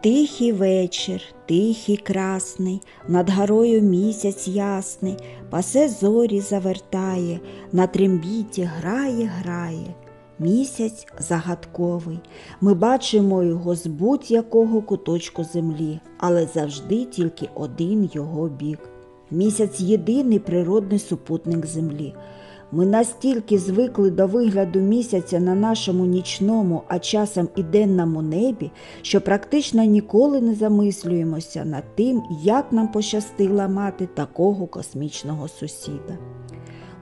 Тихий вечір, тихий красний, над горою місяць ясний, пасе зорі завертає, на трембіті грає, грає. Місяць загадковий. Ми бачимо його з будь-якого куточку землі, але завжди тільки один його бік. Місяць єдиний природний супутник землі. Ми настільки звикли до вигляду місяця на нашому нічному, а часом і денному небі, що практично ніколи не замислюємося над тим, як нам пощастило мати такого космічного сусіда.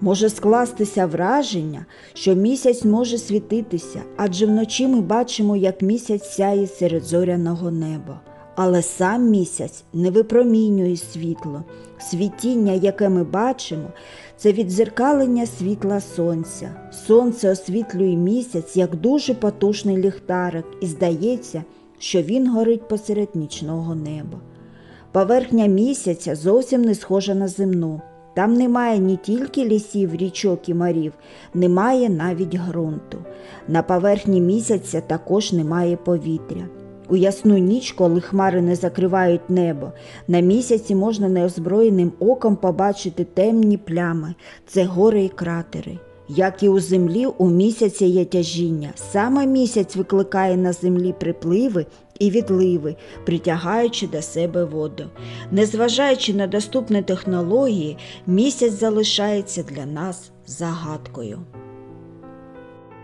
Може скластися враження, що місяць може світитися, адже вночі ми бачимо, як місяць сяє серед зоряного неба. Але сам місяць не випромінює світло. Світіння, яке ми бачимо, це відзеркалення світла сонця. Сонце освітлює місяць як дуже потужний ліхтарик, і здається, що він горить посеред нічного неба. Поверхня місяця зовсім не схожа на земну. Там немає ні тільки лісів, річок і морів, немає навіть ґрунту. На поверхні місяця також немає повітря. У ясну ніч, коли хмари не закривають небо, на місяці можна неозброєним оком побачити темні плями це гори і кратери. Як і у землі, у місяці є тяжіння. Саме місяць викликає на землі припливи і відливи, притягаючи до себе воду. Незважаючи на доступні технології, місяць залишається для нас загадкою.